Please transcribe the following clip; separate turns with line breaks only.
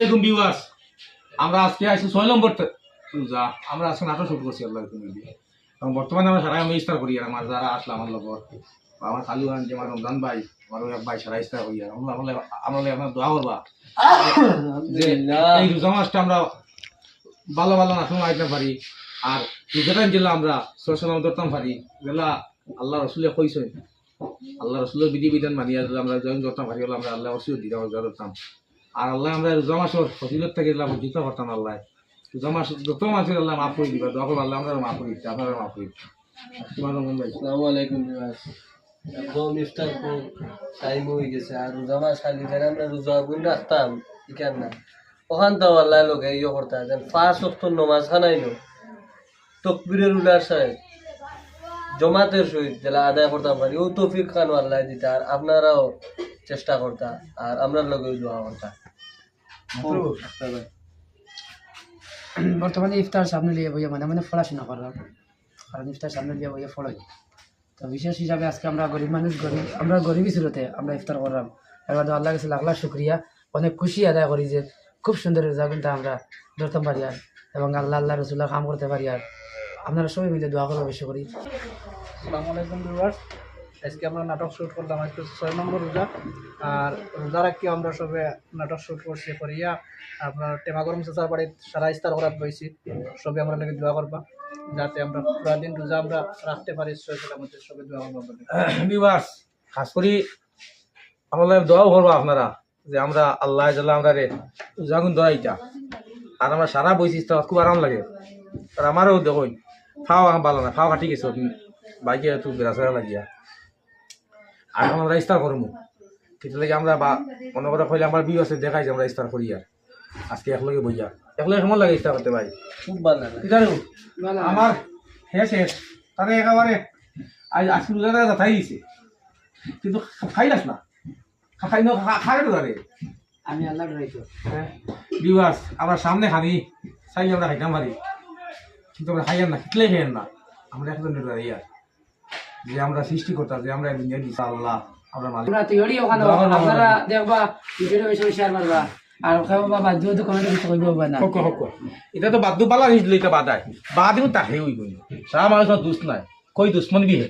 এরকম ভিউয়ার্স আমরা আজকে আসি ছয় নম্বর রোজা আমরা আজকে নাটক শুট করছি আল্লাহ দিয়ে। এবং বর্তমানে আমরা সারা আমি ইস্তার করি আর আমার যারা আসলে আমার লগত আমার খালু আন যে আমার রমজান ভাই আমার ওই ভাই সারা ইস্তার করি আর আমরা আমরা আমরা দোয়া করবা। যে এই রোজা মাসটা আমরা ভালো ভালো নাটক আইতে পারি আর রোজাটা জেলা আমরা সরসলাম ধরতাম পারি জেলা আল্লাহ রসুলে কইছে। আল্লাহ রসুলের বিধি বিধান মানিয়া আমরা জয়েন করতাম পারি হলে আমরা আল্লাহ রসুল দিতে ধরতাম আর আল্লাহ আমরা রোজা মাসের ফজিলত থেকে দিলাম, জিত করতাম আল্লাহ। রোজা মাস যত মাসের আল্লাহ মাফ করে দিবা করব আল্লাহ আমরা মাফ করে দিচ্ছে আপনারা মাফ করে দিচ্ছে। তোমার রমজান ভাই
আসসালামু আলাইকুম একদম ইফতার টাইম হয়ে গেছে, আর রোজা মাস খালি আমরা রোজা গুণ রাখতাম ইকান না ওখান তো আল্লাহ লোকে ইয়ে করতে যেন পাঁচ অক্ট নমাজ খানাই নো তকবিরের উলার সাহেব, জমাতের সহিত যেটা আদায় করতাম পারি, ও তৌফিক খান আল্লাহ দিতা, আর আপনারাও চেষ্টা করতা আর আমরা লোকে দোয়া করতা।
বর্তমানে ইফতার সামনে নিয়ে বইয়ে মানে মানে পড়াশোনা করলাম কারণ ইফতার সামনে নিয়ে বইয়ে পড়াই তো বিশেষ হিসাবে আজকে আমরা গরিব মানুষ গরিব আমরা গরিবই শুরুতে আমরা ইফতার করলাম। এবার তো আল্লাহ কাছে লাখ লাখ শুক্রিয়া। অনেক খুশি আদায় করি যে খুব সুন্দর রোজা কিন্তু আমরা ধরতে পারি আর এবং আল্লাহ আল্লাহ রসুল্লাহ কাম করতে পারি আর। আপনারা সবাই মিলে দোয়া করব বেশি করি।
আসসালামু আলাইকুম ভিউয়ার্স। আজকে আমরা নাটক শুট করলাম, আজকে ছয় নম্বর রোজা। আর রোজা রাখি আমরা সবে নাটক শুট করছি করিয়া আপনার টেমা গরম চেঁচার বাড়িত সারা ইস্তার করাত বইছি। সবে আমরা লাগে দোয়া করবা, যাতে আমরা পুরা দিন রোজা আমরা রাখতে পারি মধ্যে সবে দোয়া করবা
বিবাস, খাস করি আমাদের দোয়াও করব আপনারা, যে আমরা আল্লাহ জাল্লাহ আমরা রে জাগুন দোয়াইটা আর আমরা সারা বৈশিষ্ট্য খুব আরাম লাগে। আর আমারও দেখুন ফাও আমার ভালো না ফাও কাটি গেছে বাইকে একটু বেড়াচড়া লাগিয়া। আর এখন আমরা ইস্তার করব। লাগে আমরা বা মনে কথা কইলে আমার বিয়ে আছে দেখাই যে আমরা ইস্তার করি আর। আজকে একলগে বইয়া। একলগে কেমন লাগে ইস্তার করতে ভাই?
খুব ভালো লাগে।
আমার শেষ শেষ। তারে একেবারে আজ আজকে রোজাটা যাতাই দিছে কিন্তু খাইলাস না। খাই না খাই তো তারে।
আমি আল্লাহ রয়েছি
বিবাস আমরা সামনে খানি চাইলে আমরা খাইতাম পারি। কিন্তু আমরা খাইয়ান না কিতলে খাইয়ান না। আমরা একজন ইয়ার। যে আমরা সৃষ্টি করতাম যে আমরা একদিন জানি আল্লাহ আমরা মালিক।
আমরা তৈরি ওখানে আপনারা দেখবা ভিডিওটা বেশি বেশি শেয়ার করবা আর খাব বাবা যেহেতু কমেন্টে কিছু করব না।
হক হক। এটা তো বাদু পালা বাদায়। বাদিও তাহে হই গই সারা মানুষ দুষ্ট নাই। কই দুশ্মন বিহে?